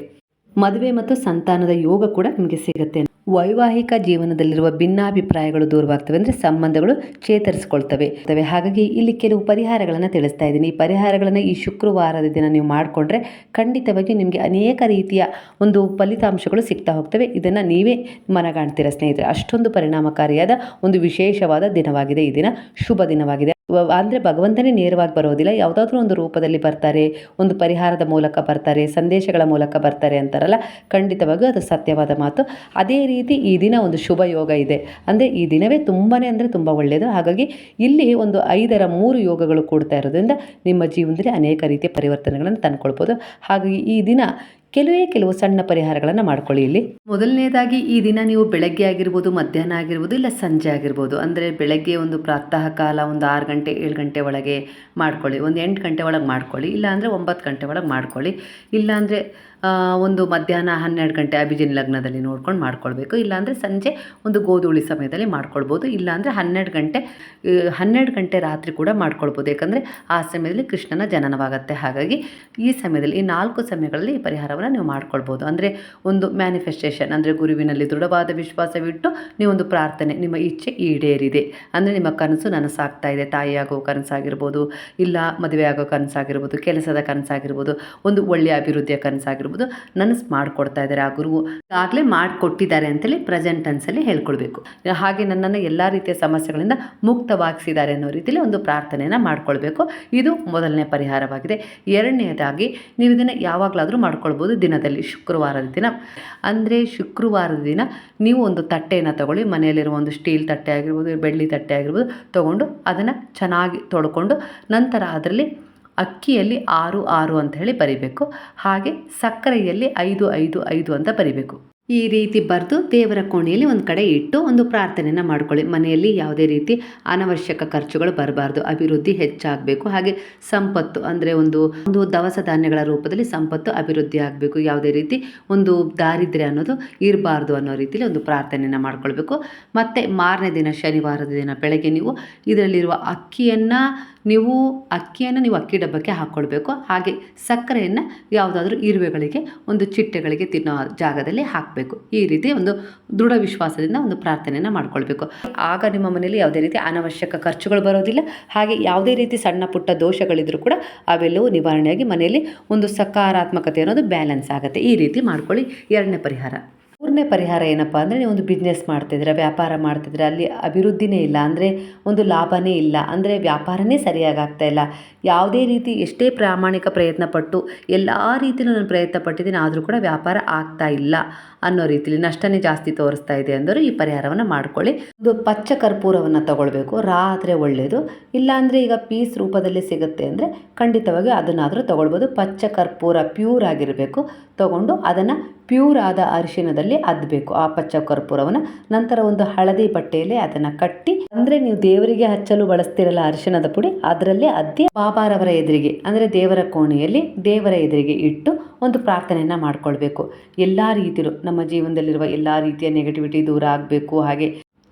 Speaker 1: ಮದುವೆ ಮತ್ತು ಸಂತಾನದ ಯೋಗ ಕೂಡ ನಿಮಗೆ ಸಿಗುತ್ತೆ. ವೈವಾಹಿಕ ಜೀವನದಲ್ಲಿರುವ ಭಿನ್ನಾಭಿಪ್ರಾಯಗಳು ದೂರವಾಗ್ತವೆ ಅಂದರೆ ಸಂಬಂಧಗಳು ಚೇತರಿಸ್ಕೊಳ್ತವೆ. ತವೆ. ಹಾಗಾಗಿ ಇಲ್ಲಿ ಕೆಲವು ಪರಿಹಾರಗಳನ್ನು ತಿಳಿಸ್ತಾ ಇದ್ದೀನಿ. ಈ ಪರಿಹಾರಗಳನ್ನು ಈ ಶುಕ್ರವಾರದ ದಿನ ನೀವು ಮಾಡಿಕೊಂಡ್ರೆ ಖಂಡಿತವಾಗಿ ನಿಮಗೆ ಅನೇಕ ರೀತಿಯ ಒಂದು ಫಲಿತಾಂಶಗಳು ಸಿಗ್ತಾ ಹೋಗ್ತವೆ. ಇದನ್ನು ನೀವೇ ಮನಗಾಣ್ತೀರ ಸ್ನೇಹಿತರೆ. ಅಷ್ಟೊಂದು ಪರಿಣಾಮಕಾರಿಯಾದ ಒಂದು ವಿಶೇಷವಾದ ದಿನವಾಗಿದೆ ಈ ದಿನ. ಶುಭ ದಿನವಾಗಿದೆ. ಅಂದರೆ ಭಗವಂತನೇ ನೇರವಾಗಿ ಬರೋದಿಲ್ಲ. ಯಾವುದಾದ್ರೂ ಒಂದು ರೂಪದಲ್ಲಿ ಬರ್ತಾರೆ, ಒಂದು ಪರಿಹಾರದ ಮೂಲಕ ಬರ್ತಾರೆ, ಸಂದೇಶಗಳ ಮೂಲಕ ಬರ್ತಾರೆ ಅಂತಾರಲ್ಲ ಖಂಡಿತವಾಗಿಯೂ ಅದು ಸತ್ಯವಾದ ಮಾತು. ಅದೇ ರೀತಿ ಈ ದಿನ ಒಂದು ಶುಭ ಯೋಗ ಇದೆ. ಅಂದರೆ ಈ ದಿನವೇ ತುಂಬಾ ಅಂದರೆ ತುಂಬ ಒಳ್ಳೆಯದು ಹಾಗಾಗಿ ಇಲ್ಲಿ ಒಂದು ಐದರ ಮೂರು ಯೋಗಗಳು ಕೂಡ್ತಾ ಇರೋದ್ರಿಂದ ನಿಮ್ಮ ಜೀವನದಲ್ಲಿ ಅನೇಕ ರೀತಿಯ ಪರಿವರ್ತನೆಗಳನ್ನು ತಂದ್ಕೊಳ್ಬೋದು. ಹಾಗಾಗಿ ಈ ದಿನ ಕೆಲವೇ ಕೆಲವು ಸಣ್ಣ ಪರಿಹಾರಗಳನ್ನು ಮಾಡ್ಕೊಳ್ಳಿ ಇಲ್ಲಿ. ಮೊದಲನೇದಾಗಿ ಈ ದಿನ ನೀವು ಬೆಳಗ್ಗೆ ಆಗಿರ್ಬೋದು, ಮಧ್ಯಾಹ್ನ ಆಗಿರ್ಬೋದು, ಇಲ್ಲ ಸಂಜೆ ಆಗಿರ್ಬೋದು. ಅಂದರೆ ಬೆಳಗ್ಗೆ ಒಂದು ಪ್ರಾತಃ ಕಾಲ ಒಂದು ಆರು ಗಂಟೆ, ಏಳು ಗಂಟೆ ಒಳಗೆ ಮಾಡ್ಕೊಳ್ಳಿ. ಒಂದು ಎಂಟು ಗಂಟೆ ಒಳಗೆ ಮಾಡ್ಕೊಳ್ಳಿ. ಇಲ್ಲಾಂದರೆ ಒಂಬತ್ತು ಗಂಟೆ ಒಳಗೆ ಮಾಡ್ಕೊಳ್ಳಿ. ಇಲ್ಲ ಒಂದು ಮಧ್ಯಾಹ್ನ ಹನ್ನೆರಡು ಗಂಟೆ ಅಭಿಜಿನ್ ಲಗ್ನದಲ್ಲಿ ನೋಡ್ಕೊಂಡು ಮಾಡ್ಕೊಳ್ಬೇಕು. ಇಲ್ಲಾಂದರೆ ಸಂಜೆ ಒಂದು ಗೋಧೂಳಿ ಸಮಯದಲ್ಲಿ ಮಾಡ್ಕೊಳ್ಬೋದು. ಇಲ್ಲಾಂದರೆ ಹನ್ನೆರಡು ಗಂಟೆ ಹನ್ನೆರಡು ಗಂಟೆ ರಾತ್ರಿ ಕೂಡ ಮಾಡ್ಕೊಳ್ಬೋದು. ಯಾಕಂದರೆ ಆ ಸಮಯದಲ್ಲಿ ಕೃಷ್ಣನ ಜನನವಾಗುತ್ತೆ. ಹಾಗಾಗಿ ಈ ಸಮಯದಲ್ಲಿ, ಈ ನಾಲ್ಕು ಸಮಯಗಳಲ್ಲಿ ಈ ಪರಿಹಾರವನ್ನು ನೀವು ಮಾಡ್ಕೊಳ್ಬೋದು. ಅಂದರೆ ಒಂದು ಮ್ಯಾನಿಫೆಸ್ಟೇಷನ್ ಅಂದರೆ ಗುರುವಿನಲ್ಲಿ ದೃಢವಾದ ವಿಶ್ವಾಸವಿಟ್ಟು ನೀವೊಂದು ಪ್ರಾರ್ಥನೆ, ನಿಮ್ಮ ಇಚ್ಛೆ ಈಡೇರಿದೆ. ಅಂದರೆ ನಿಮ್ಮ ಕನಸು ನನಸಾಗ್ತಾ ಇದೆ. ತಾಯಿಯಾಗೋ ಕನಸಾಗಿರ್ಬೋದು, ಇಲ್ಲ ಮದುವೆ ಆಗೋ ಕನಸಾಗಿರ್ಬೋದು, ಕೆಲಸದ ಕನಸಾಗಿರ್ಬೋದು, ಒಂದು ಒಳ್ಳೆಯ ಅಭಿವೃದ್ಧಿಯ ಕನಸಾಗಿರ್ಬೋದು. ನನಸು ಮಾಡಿಕೊಡ್ತಾ ಇದ್ದಾರೆ. ಆ ಗುರು ಆಗಲೇ ಮಾಡಿಕೊಟ್ಟಿದ್ದಾರೆ ಅಂತೇಳಿ ಪ್ರೆಸೆಂಟ್ ಅನ್ಸಲ್ಲಿ ಹೇಳ್ಕೊಳ್ಬೇಕು ಹಾಗೆ ನನ್ನನ್ನು ಎಲ್ಲ ರೀತಿಯ ಸಮಸ್ಯೆಗಳಿಂದ ಮುಕ್ತವಾಗಿಸಿದ್ದಾರೆ ಅನ್ನೋ ರೀತಿಯಲ್ಲಿ ಒಂದು ಪ್ರಾರ್ಥನೆಯನ್ನು ಮಾಡ್ಕೊಳ್ಬೇಕು. ಇದು ಮೊದಲನೇ ಪರಿಹಾರವಾಗಿದೆ. ಎರಡನೇದಾಗಿ, ನೀವು ಇದನ್ನು ಯಾವಾಗಲಾದರೂ ಮಾಡ್ಕೊಳ್ಬೋದು ದಿನದಲ್ಲಿ. ಶುಕ್ರವಾರದ ದಿನ. ಅಂದರೆ ಶುಕ್ರವಾರದ ದಿನ ನೀವು ಒಂದು ತಟ್ಟೆಯನ್ನು ತಗೊಳ್ಳಿ. ಮನೆಯಲ್ಲಿರುವ ಒಂದು ಸ್ಟೀಲ್ ತಟ್ಟೆ ಆಗಿರ್ಬೋದು, ಬೆಳ್ಳಿ ತಟ್ಟೆ ಆಗಿರ್ಬೋದು, ತೊಗೊಂಡು ಅದನ್ನು ಚೆನ್ನಾಗಿ ತೊಳ್ಕೊಂಡು ನಂತರ ಅದರಲ್ಲಿ ಅಕ್ಕಿಯಲ್ಲಿ ಆರು ಆರು ಅಂತ ಹೇಳಿ ಬರಿಬೇಕು. ಹಾಗೆ ಸಕ್ಕರೆಯಲ್ಲಿ ಐದು ಐದು ಐದು ಅಂತ ಬರಿಬೇಕು. ಈ ರೀತಿ ಬರೆದು ದೇವರ ಕೋಣೆಯಲ್ಲಿ ಒಂದು ಕಡೆ ಇಟ್ಟು ಒಂದು ಪ್ರಾರ್ಥನೆಯನ್ನು ಮಾಡ್ಕೊಳ್ಳಿ. ಮನೆಯಲ್ಲಿ ಯಾವುದೇ ರೀತಿ ಅನವಶ್ಯಕ ಖರ್ಚುಗಳು ಬರಬಾರ್ದು. ಅಭಿವೃದ್ಧಿ ಹೆಚ್ಚಾಗಬೇಕು. ಹಾಗೆ ಸಂಪತ್ತು ಅಂದರೆ ಒಂದು ಒಂದು ದವಸ ಧಾನ್ಯಗಳ ರೂಪದಲ್ಲಿ ಸಂಪತ್ತು ಅಭಿವೃದ್ಧಿ ಆಗಬೇಕು. ಯಾವುದೇ ರೀತಿ ಒಂದು ದಾರಿದ್ರ್ಯ ಅನ್ನೋದು ಇರಬಾರ್ದು ಅನ್ನೋ ರೀತಿಯಲ್ಲಿ ಒಂದು ಪ್ರಾರ್ಥನೆಯನ್ನು ಮಾಡ್ಕೊಳ್ಬೇಕು. ಮತ್ತು ಮಾರನೇ ದಿನ ಶನಿವಾರದ ದಿನ ಬೆಳಗ್ಗೆ ನೀವು ಇದರಲ್ಲಿರುವ ಅಕ್ಕಿಯನ್ನು ನೀವು ಅಕ್ಕಿಯನ್ನು ನೀವು ಅಕ್ಕಿ ಡಬ್ಬಕ್ಕೆ ಹಾಕ್ಕೊಳ್ಬೇಕು. ಹಾಗೆ ಸಕ್ಕರೆಯನ್ನು ಯಾವುದಾದ್ರೂ ಇರುವೆಗಳಿಗೆ, ಒಂದು ಚಿಟ್ಟೆಗಳಿಗೆ ತಿನ್ನೋ ಜಾಗದಲ್ಲಿ ಹಾಕಬೇಕು. ಈ ರೀತಿ ಒಂದು ದೃಢ ವಿಶ್ವಾಸದಿಂದ ಒಂದು ಪ್ರಾರ್ಥನೆಯನ್ನು ಮಾಡ್ಕೊಳ್ಬೇಕು. ಆಗ ನಿಮ್ಮ ಮನೆಯಲ್ಲಿ ಯಾವುದೇ ರೀತಿ ಅನವಶ್ಯಕ ಖರ್ಚುಗಳು ಬರೋದಿಲ್ಲ. ಹಾಗೆ ಯಾವುದೇ ರೀತಿ ಸಣ್ಣ ಪುಟ್ಟ ದೋಷಗಳಿದ್ರೂ ಕೂಡ ಅವೆಲ್ಲವೂ ನಿವಾರಣೆಯಾಗಿ ಮನೆಯಲ್ಲಿ ಒಂದು ಸಕಾರಾತ್ಮಕತೆ ಅನ್ನೋದು ಬ್ಯಾಲೆನ್ಸ್ ಆಗುತ್ತೆ. ಈ ರೀತಿ ಮಾಡ್ಕೊಳ್ಳಿ. ಎರಡನೇ ಪರಿಹಾರ. ಮೂರನೇ ಪರಿಹಾರ ಏನಪ್ಪ ಅಂದರೆ ನೀವು ಒಂದು ಬಿಸ್ನೆಸ್ ಮಾಡ್ತಿದ್ದೀರಾ, ವ್ಯಾಪಾರ ಮಾಡ್ತಿದ್ದೀರಾ, ಅಲ್ಲಿ ಅಭಿವೃದ್ಧಿನೇ ಇಲ್ಲ ಅಂದರೆ ಒಂದು ಲಾಭನೇ ಇಲ್ಲ, ಅಂದರೆ ವ್ಯಾಪಾರನೇ ಸರಿಯಾಗಿ ಆಗ್ತಾ ಇಲ್ಲ. ಯಾವುದೇ ರೀತಿ ಎಷ್ಟೇ ಪ್ರಾಮಾಣಿಕ ಪ್ರಯತ್ನ ಪಟ್ಟು ಎಲ್ಲ ರೀತಿಯೂ ನಾನು ಪ್ರಯತ್ನ ಪಟ್ಟಿದ್ದೀನಿ, ಆದರೂ ಕೂಡ ವ್ಯಾಪಾರ ಆಗ್ತಾ ಇಲ್ಲ. ಅನ್ನೋ ರೀತಿಲಿ ನಷ್ಟನೇ ಜಾಸ್ತಿ ತೋರಿಸ್ತಾ ಇದೆ ಅಂದರು ಈ ಪರಿಹಾರವನ್ನು ಮಾಡ್ಕೊಳ್ಳಿ. ಒಂದು ಪಚ್ಚ ಕರ್ಪೂರವನ್ನು ತಗೊಳ್ಬೇಕು. ರಾ ಆದರೆ ಒಳ್ಳೆಯದು. ಇಲ್ಲಾಂದರೆ ಈಗ ಪೀಸ್ ರೂಪದಲ್ಲಿ ಸಿಗುತ್ತೆ ಅಂದರೆ ಖಂಡಿತವಾಗಿ ಅದನ್ನಾದರೂ ತಗೊಳ್ಬೋದು. ಪಚ್ಚ ಕರ್ಪೂರ ಪ್ಯೂರ್ ಆಗಿರಬೇಕು. ತಗೊಂಡು ಅದನ್ನು ಪ್ಯೂರ್ ಆದ ಅರಿಶಿನದಲ್ಲಿ ಅದ್ಬೇಕು ಆ ಪಚ್ಚ ಕರ್ಪೂರವನ್ನು. ನಂತರ ಒಂದು ಹಳದಿ ಬಟ್ಟೆಯಲ್ಲಿ ಅದನ್ನು ಕಟ್ಟಿ, ಅಂದರೆ ನೀವು ದೇವರಿಗೆ ಹಚ್ಚಲು ಬಳಸ್ತಿರಲ್ಲ ಅರಿಶಿಣದ ಪುಡಿ, ಅದರಲ್ಲಿ ಅದ್ದಿ ಬಾಬಾರವರ ಎದುರಿಗೆ, ಅಂದರೆ ದೇವರ ಕೋಣೆಯಲ್ಲಿ ದೇವರ ಎದುರಿಗೆ ಇಟ್ಟು ಒಂದು ಪ್ರಾರ್ಥನೆಯನ್ನು ಮಾಡಿಕೊಳ್ಬೇಕು. ಎಲ್ಲ ರೀತಿಯಲ್ಲೂ ನಮ್ಮ ಜೀವನದಲ್ಲಿರುವ ಎಲ್ಲ ರೀತಿಯ ನೆಗೆಟಿವಿಟಿ ದೂರ ಆಗಬೇಕು. ಹಾಗೆ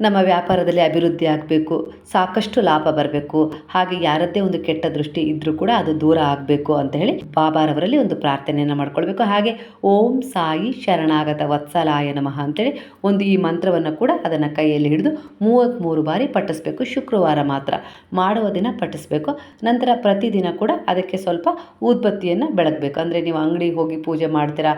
Speaker 1: ನಮ್ಮ ವ್ಯಾಪಾರದಲ್ಲಿ ಅಭಿವೃದ್ಧಿ ಆಗಬೇಕು, ಸಾಕಷ್ಟು ಲಾಭ ಬರಬೇಕು, ಹಾಗೆ ಯಾರದ್ದೇ ಒಂದು ಕೆಟ್ಟ ದೃಷ್ಟಿ ಇದ್ದರೂ ಕೂಡ ಅದು ದೂರ ಆಗಬೇಕು ಅಂತ ಹೇಳಿ ಬಾಬಾರವರಲ್ಲಿ ಒಂದು ಪ್ರಾರ್ಥನೆಯನ್ನು ಮಾಡ್ಕೊಳ್ಬೇಕು. ಹಾಗೆ ಓಂ ಸಾಯಿ ಶರಣಾಗತ ವತ್ಸಲಾಯ ನಮಃ ಅಂತೇಳಿ ಒಂದು ಈ ಮಂತ್ರವನ್ನು ಕೂಡ ಅದನ್ನು ಕೈಯಲ್ಲಿ ಹಿಡಿದು ಮೂವತ್ತ್ಮೂರು ಬಾರಿ ಪಠಿಸ್ಬೇಕು. ಶುಕ್ರವಾರ ಮಾತ್ರ ಮಾಡುವ ದಿನ ಪಠಿಸ್ಬೇಕು. ನಂತರ ಪ್ರತಿದಿನ ಕೂಡ ಅದಕ್ಕೆ ಸ್ವಲ್ಪ ಊದ್ಬತ್ತಿಯನ್ನು ಬೆಳಗಬೇಕು. ಅಂದರೆ ನೀವು ಅಂಗಡಿಗೆ ಹೋಗಿ ಪೂಜೆ ಮಾಡ್ತೀರಾ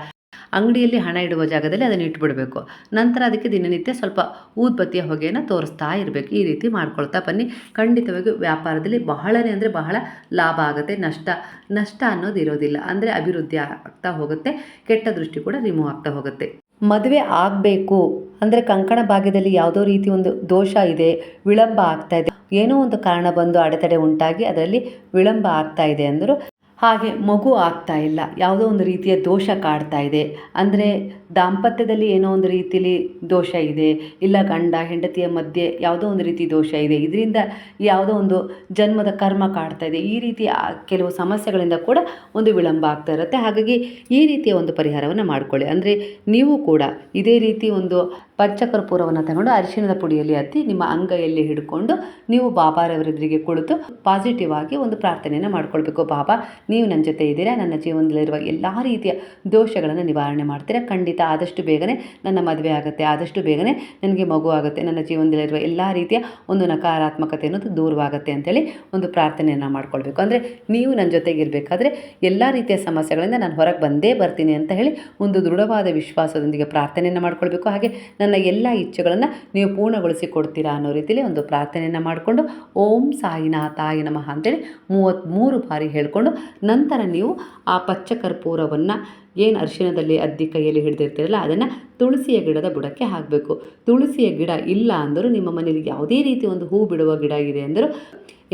Speaker 1: ಅಂಗಡಿಯಲ್ಲಿ ಹಣ ಇಡುವ ಜಾಗದಲ್ಲಿ ಅದನ್ನು ಇಟ್ಬಿಡಬೇಕು. ನಂತರ ಅದಕ್ಕೆ ದಿನನಿತ್ಯ ಸ್ವಲ್ಪ ಊದ್ಬತ್ತಿಯ ಹೊಗೆಯನ್ನು ತೋರಿಸ್ತಾ ಇರಬೇಕು. ಈ ರೀತಿ ಮಾಡ್ಕೊಳ್ತಾ ಬನ್ನಿ. ಖಂಡಿತವಾಗಿ ವ್ಯಾಪಾರದಲ್ಲಿ ಬಹಳನೇ ಅಂದರೆ ಬಹಳ ಲಾಭ ಆಗುತ್ತೆ. ನಷ್ಟ ನಷ್ಟ ಅನ್ನೋದು ಇರೋದಿಲ್ಲ. ಅಂದರೆ ಅಭಿವೃದ್ಧಿ ಆಗ್ತಾ ಹೋಗುತ್ತೆ. ಕೆಟ್ಟ ದೃಷ್ಟಿ ಕೂಡ ರಿಮೂವ್ ಆಗ್ತಾ ಹೋಗುತ್ತೆ. ಮದುವೆ ಆಗಬೇಕು. ಅಂದರೆ ಕಂಕಣ ಭಾಗ್ಯದಲ್ಲಿ ಯಾವುದೋ ರೀತಿ ಒಂದು ದೋಷ ಇದೆ, ವಿಳಂಬ ಆಗ್ತಾ ಇದೆ. ಏನೋ ಒಂದು ಕಾರಣ ಬಂದು ಅಡೆತಡೆ ಉಂಟಾಗಿ ಅದರಲ್ಲಿ ವಿಳಂಬ ಆಗ್ತಾ ಇದೆ ಅಂದರು ಹಾಗೆ ಮಗು ಆಗ್ತಾ ಇಲ್ಲ. ಯಾವುದೋ ಒಂದು ರೀತಿಯ ದೋಷ ಕಾಡ್ತಾ ಇದೆ. ಅಂದರೆ ದಾಂಪತ್ಯದಲ್ಲಿ ಏನೋ ಒಂದು ರೀತಿಲಿ ದೋಷ ಇದೆ, ಇಲ್ಲ ಗಂಡ, ಹೆಂಡತಿಯ ಮಧ್ಯೆ ಯಾವುದೋ ಒಂದು ರೀತಿ ದೋಷ ಇದೆ, ಇದರಿಂದ ಯಾವುದೋ ಒಂದು ಜನ್ಮದ ಕರ್ಮ ಕಾಡ್ತಾ ಇದೆ, ಈ ರೀತಿಯ ಕೆಲವು ಸಮಸ್ಯೆಗಳಿಂದ ಕೂಡ ಒಂದು ವಿಳಂಬ ಆಗ್ತಾ ಇರುತ್ತೆ. ಹಾಗಾಗಿ ಈ ರೀತಿಯ ಒಂದು ಪರಿಹಾರವನ್ನು ಮಾಡಿಕೊಳ್ಳಿ. ಅಂದರೆ ನೀವು ಕೂಡ ಇದೇ ರೀತಿ ಒಂದು ಪಚ್ಚಕರ್ಪೂರವನ್ನು ತಗೊಂಡು ಅರಿಶಿಣದ ಪುಡಿಯಲ್ಲಿ ಹತ್ತಿ ನಿಮ್ಮ ಅಂಗೈಯಲ್ಲಿ ಹಿಡ್ಕೊಂಡು ನೀವು ಬಾಬಾರವರೆದುರಿಗೆ ಕುಳಿತು ಪಾಸಿಟಿವ್ ಆಗಿ ಒಂದು ಪ್ರಾರ್ಥನೆಯನ್ನು ಮಾಡ್ಕೊಳ್ಬೇಕು. ಬಾಬಾ, ನೀವು ನನ್ನ ಜೊತೆ ಇದ್ದೀರಾ? ನನ್ನ ಜೀವನದಲ್ಲಿರುವ ಎಲ್ಲ ರೀತಿಯ ದೋಷಗಳನ್ನು ನಿವಾರಣೆ ಮಾಡ್ತೀರಾ? ಖಂಡಿತ ಆದಷ್ಟು ಬೇಗನೆ ನನ್ನ ಮದುವೆ ಆಗುತ್ತೆ, ಆದಷ್ಟು ಬೇಗನೆ ನನಗೆ ಮಗು ಆಗುತ್ತೆ, ನನ್ನ ಜೀವನದಲ್ಲಿರುವ ಎಲ್ಲ ರೀತಿಯ ಒಂದು ನಕಾರಾತ್ಮಕತೆ ಅನ್ನೋದು ದೂರವಾಗುತ್ತೆ ಅಂತೇಳಿ ಒಂದು ಪ್ರಾರ್ಥನೆಯನ್ನು ಮಾಡ್ಕೊಳ್ಬೇಕು. ಅಂದರೆ ನೀವು ನನ್ನ ಜೊತೆಗೆ ಇರಬೇಕಾದ್ರೆ ಎಲ್ಲ ರೀತಿಯ ಸಮಸ್ಯೆಗಳಿಂದ ನಾನು ಹೊರಗೆ ಬಂದೇ ಬರ್ತೀನಿ ಅಂತ ಹೇಳಿ ಒಂದು ದೃಢವಾದ ವಿಶ್ವಾಸದೊಂದಿಗೆ ಪ್ರಾರ್ಥನೆಯನ್ನು ಮಾಡ್ಕೊಳ್ಬೇಕು. ಹಾಗೆ ನನ್ನ ಎಲ್ಲ ಇಚ್ಛೆಗಳನ್ನು ನೀವು ಪೂರ್ಣಗೊಳಿಸಿ ಕೊಡ್ತೀರಾ ಅನ್ನೋ ರೀತಿಯಲ್ಲಿ ಒಂದು ಪ್ರಾರ್ಥನೆಯನ್ನು ಮಾಡಿಕೊಂಡು ಓಂ ಸಾಯಿನಾಥಾಯ ನಮಃ ಅಂತೇಳಿ ಮೂವತ್ತ್ಮೂರು ಬಾರಿ ಹೇಳಿಕೊಂಡು ನಂತರ ನೀವು ಆ ಪಚ್ಚ ಕರ್ಪೂರವನ್ನು ಏನು ಅರಿಶಿಣದಲ್ಲಿ ಅದ್ದಿ ಕೈಯಲ್ಲಿ ಹಿಡಿದಿರ್ತೀರಲ್ಲ, ಅದನ್ನು ತುಳಸಿಯ ಗಿಡದ ಬುಡಕ್ಕೆ ಹಾಕಬೇಕು. ತುಳಸಿಯ ಗಿಡ ಇಲ್ಲ ಅಂದರೂ ನಿಮ್ಮ ಮನೆಯಲ್ಲಿ ಯಾವುದೇ ರೀತಿ ಒಂದು ಹೂ ಬಿಡುವ ಗಿಡ ಇದೆ ಅಂದರೂ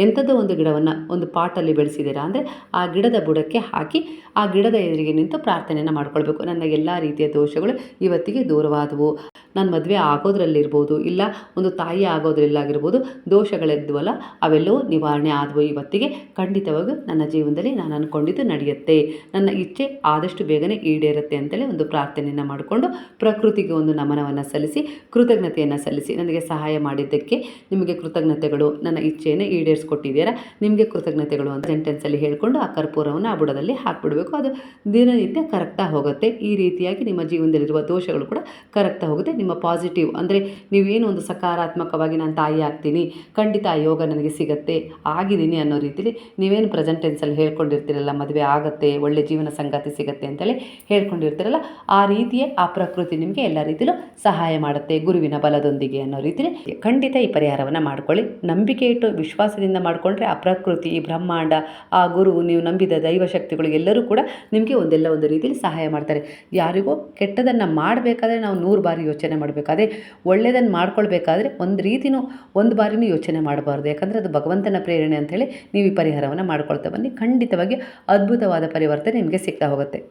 Speaker 1: ಎಂಥದ್ದೋ ಒಂದು ಗಿಡವನ್ನು ಒಂದು ಪಾಟಲ್ಲಿ ಬೆಳೆಸಿದ್ದೀರಾ ಅಂದರೆ ಆ ಗಿಡದ ಬುಡಕ್ಕೆ ಹಾಕಿ ಆ ಗಿಡದ ಎದುರಿಗೆ ನಿಂತು ಪ್ರಾರ್ಥನೆಯನ್ನು ಮಾಡ್ಕೊಳ್ಬೇಕು. ನನ್ನ ಎಲ್ಲ ರೀತಿಯ ದೋಷಗಳು ಇವತ್ತಿಗೆ ದೂರವಾದವು. ನನ್ನ ಮದುವೆ ಆಗೋದ್ರಲ್ಲಿರ್ಬೋದು, ಇಲ್ಲ ಒಂದು ತಾಯಿ ಆಗೋದ್ರಲ್ಲಾಗಿರ್ಬೋದು, ದೋಷಗಳಿದ್ವಲ್ಲ, ಅವೆಲ್ಲವೂ ನಿವಾರಣೆ ಆದವು ಇವತ್ತಿಗೆ. ಖಂಡಿತವಾಗಿ ನನ್ನ ಜೀವನದಲ್ಲಿ ನಾನು ಅಂದ್ಕೊಂಡಿದ್ದು ನಡೆಯುತ್ತೆ. ನನ್ನ ಇಚ್ಛೆ ಆದಷ್ಟು ಬೇಗನೆ ಈಡೇರುತ್ತೆ ಅಂತೇಳಿ ಒಂದು ಪ್ರಾರ್ಥನೆಯನ್ನು ಮಾಡಿಕೊಂಡು ಪ್ರಕೃತಿಗೆ ಒಂದು ನಮನವನ್ನು ಸಲ್ಲಿಸಿ, ಕೃತಜ್ಞತೆಯನ್ನು ಸಲ್ಲಿಸಿ, ನನಗೆ ಸಹಾಯ ಮಾಡಿದ್ದಕ್ಕೆ ನಿಮಗೆ ಕೃತಜ್ಞತೆಗಳು, ನನ್ನ ಇಚ್ಛೆಯನ್ನು ಈಡೇರಿಸ್ಕೊಟ್ಟಿದ್ದೀರಾ ನಿಮಗೆ ಕೃತಜ್ಞತೆಗಳು ಅಂತ ಸೆಂಟೆನ್ಸಲ್ಲಿ ಹೇಳಿಕೊಂಡು ಆ ಕರ್ಪೂರವನ್ನು ಆ ಬುಡದಲ್ಲಿ ಹಾಕ್ಬಿಡಬೇಕು. ಅದು ದಿನನಿತ್ಯ ಕರಗ್ತಾ ಹೋಗುತ್ತೆ. ಈ ರೀತಿಯಾಗಿ ನಿಮ್ಮ ಜೀವನದಲ್ಲಿರುವ ದೋಷಗಳು ಕೂಡ ಕರಗ್ತಾ ಹೋಗುತ್ತೆ. ನಿಮ್ಮ ಪಾಸಿಟಿವ್ ಅಂದರೆ ನೀವೇನು ಒಂದು ಸಕಾರಾತ್ಮಕವಾಗಿ ನಾನು ತಾಯಿ ಆಗ್ತೀನಿ, ಖಂಡಿತ ಆ ಯೋಗ ನನಗೆ ಸಿಗತ್ತೆ, ಆಗಿದ್ದೀನಿ ಅನ್ನೋ ರೀತಿಲಿ ನೀವೇನು ಪ್ರೆಸೆಂಟ್ ಟೆನ್ಸಲ್ಲಿ ಹೇಳ್ಕೊಂಡಿರ್ತೀರಲ್ಲ, ಮದುವೆ ಆಗುತ್ತೆ, ಒಳ್ಳೆ ಜೀವನ ಸಂಗಾತಿ ಸಿಗತ್ತೆ ಅಂತೇಳಿ ಹೇಳ್ಕೊಂಡಿರ್ತೀರಲ್ಲ, ಆ ರೀತಿಯೇ ಆ ಪ್ರಕೃತಿ ನಿಮಗೆ ಎಲ್ಲ ರೀತಿಯಲ್ಲೂ ಸಹಾಯ ಮಾಡುತ್ತೆ ಗುರುವಿನ ಬಲದೊಂದಿಗೆ ಅನ್ನೋ ರೀತಿಲಿ. ಖಂಡಿತ ಈ ಪರಿಹಾರವನ್ನು ಮಾಡ್ಕೊಳ್ಳಿ. ನಂಬಿಕೆ ಇಟ್ಟು ವಿಶ್ವಾಸದಿಂದ ಮಾಡಿಕೊಂಡ್ರೆ ಆ ಪ್ರಕೃತಿ, ಈ ಬ್ರಹ್ಮಾಂಡ, ಆ ಗುರು ನೀವು ನಂಬಿದ ದೈವ ಶಕ್ತಿಗಳು ಎಲ್ಲರೂ ಕೂಡ ನಿಮಗೆ ಒಂದೆಲ್ಲ ಒಂದು ರೀತಿಯಲ್ಲಿ ಸಹಾಯ ಮಾಡ್ತಾರೆ. ಯಾರಿಗೋ ಕೆಟ್ಟದನ್ನು ಮಾಡಬೇಕಾದ್ರೆ ನಾವು ನೂರು ಬಾರಿ ಯೋಚನೆ ಮಾಡಬೇಕಾದ್ರೆ ಒಳ್ಳೆಯದನ್ನು ಮಾಡ್ಕೊಳ್ಬೇಕಾದ್ರೆ ಒಂದು ರೀತಿನೂ ಒಂದು ಬಾರಿನೂ ಯೋಚನೆ ಮಾಡಬಾರ್ದು. ಯಾಕಂದರೆ ಅದು ಭಗವಂತನ ಪ್ರೇರಣೆ ಅಂಥೇಳಿ ನೀವು ಈ ಪರಿಹಾರವನ್ನು ಮಾಡ್ಕೊಳ್ತಾ ಬನ್ನಿ. ಖಂಡಿತವಾಗಿ ಅದ್ಭುತವಾದ ಪರಿವರ್ತನೆ ನಿಮಗೆ ಸಿಗ್ತಾ ಹೋಗುತ್ತೆ.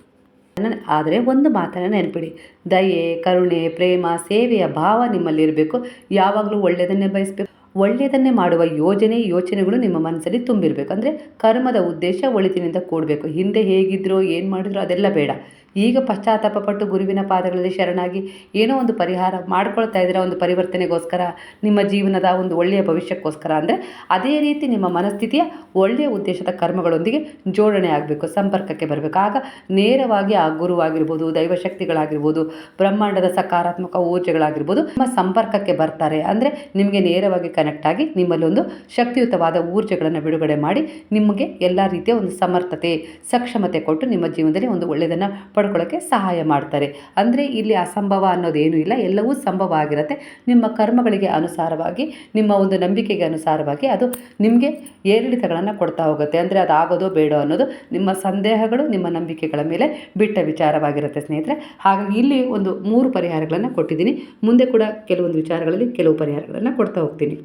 Speaker 1: ಆದರೆ ಒಂದು ಮಾತನ್ನು ನೆನಪಿಡಿ. ದಯೆ, ಕರುಣೆ, ಪ್ರೇಮ, ಸೇವೆಯ ಭಾವ ನಿಮ್ಮಲ್ಲಿರಬೇಕು. ಯಾವಾಗಲೂ ಒಳ್ಳೆಯದನ್ನೇ ಬಯಸಬೇಕು. ಒಳ್ಳೆಯದನ್ನೇ ಮಾಡುವ ಯೋಜನೆ, ಯೋಚನೆಗಳು ನಿಮ್ಮ ಮನಸ್ಸಲ್ಲಿ ತುಂಬಿರಬೇಕು. ಅಂದರೆ ಕರ್ಮದ ಉದ್ದೇಶ ಒಳಿತಿನಿಂದ ಕೂಡಬೇಕು. ಹಿಂದೆ ಹೇಗಿದ್ರೋ, ಏನು ಮಾಡಿದ್ರೋ ಅದೆಲ್ಲ ಬೇಡ. ಈಗ ಪಶ್ಚಾತ್ತಾಪ ಪಟ್ಟು ಗುರುವಿನ ಪಾದಗಳಲ್ಲಿ ಶರಣಾಗಿ ಏನೋ ಒಂದು ಪರಿಹಾರ ಮಾಡ್ಕೊಳ್ತಾ ಇದ್ದೀರಾ, ಒಂದು ಪರಿವರ್ತನೆಗೋಸ್ಕರ, ನಿಮ್ಮ ಜೀವನದ ಒಂದು ಒಳ್ಳೆಯ ಭವಿಷ್ಯಕ್ಕೋಸ್ಕರ ಅಂದರೆ ಅದೇ ರೀತಿ ನಿಮ್ಮ ಮನಸ್ಥಿತಿಯ ಒಳ್ಳೆಯ ಉದ್ದೇಶದ ಕರ್ಮಗಳೊಂದಿಗೆ ಜೋಡಣೆ ಆಗಬೇಕು, ಸಂಪರ್ಕಕ್ಕೆ ಬರಬೇಕು. ಆಗ ನೇರವಾಗಿ ಆ ಗುರುವಾಗಿರ್ಬೋದು ದೈವಶಕ್ತಿಗಳಾಗಿರ್ಬೋದು ಬ್ರಹ್ಮಾಂಡದ ಸಕಾರಾತ್ಮಕ ಊರ್ಜೆಗಳಾಗಿರ್ಬೋದು ನಿಮ್ಮ ಸಂಪರ್ಕಕ್ಕೆ ಬರ್ತಾರೆ. ಅಂದರೆ ನಿಮಗೆ ನೇರವಾಗಿ ಕನೆಕ್ಟ್ ಆಗಿ ನಿಮ್ಮಲ್ಲಿ ಒಂದು ಶಕ್ತಿಯುತವಾದ ಊರ್ಜೆಗಳನ್ನು ಬಿಡುಗಡೆ ಮಾಡಿ ನಿಮಗೆ ಎಲ್ಲ ರೀತಿಯ ಒಂದು ಸಮರ್ಥತೆ, ಸಕ್ಷಮತೆ ಕೊಟ್ಟು ನಿಮ್ಮ ಜೀವನದಲ್ಲಿ ಒಂದು ಒಳ್ಳೆಯದನ್ನು ಪಡ್ಕೊಳ್ಳೋಕ್ಕೆ ಸಹಾಯ ಮಾಡ್ತಾರೆ. ಅಂದರೆ ಇಲ್ಲಿ ಅಸಂಭವ ಅನ್ನೋದೇನೂ ಇಲ್ಲ, ಎಲ್ಲವೂ ಸಂಭವ ಆಗಿರುತ್ತೆ. ನಿಮ್ಮ ಕರ್ಮಗಳಿಗೆ ಅನುಸಾರವಾಗಿ, ನಿಮ್ಮ ಒಂದು ನಂಬಿಕೆಗೆ ಅನುಸಾರವಾಗಿ ಅದು ನಿಮಗೆ ಏರಿಳಿತಗಳನ್ನು ಕೊಡ್ತಾ ಹೋಗುತ್ತೆ. ಅಂದರೆ ಅದು ಆಗೋದೋ ಬೇಡೋ ಅನ್ನೋದು ನಿಮ್ಮ ಸಂದೇಹಗಳು, ನಿಮ್ಮ ನಂಬಿಕೆಗಳ ಮೇಲೆ ಬಿಟ್ಟ ವಿಚಾರವಾಗಿರುತ್ತೆ ಸ್ನೇಹಿತರೆ. ಹಾಗಾಗಿ ಇಲ್ಲಿ ಒಂದು ಮೂರು ಪರಿಹಾರಗಳನ್ನು ಕೊಟ್ಟಿದ್ದೀನಿ. ಮುಂದೆ ಕೂಡ ಕೆಲವೊಂದು ವಿಚಾರಗಳಲ್ಲಿ ಕೆಲವು ಪರಿಹಾರಗಳನ್ನು ಕೊಡ್ತಾ ಹೋಗ್ತೀನಿ.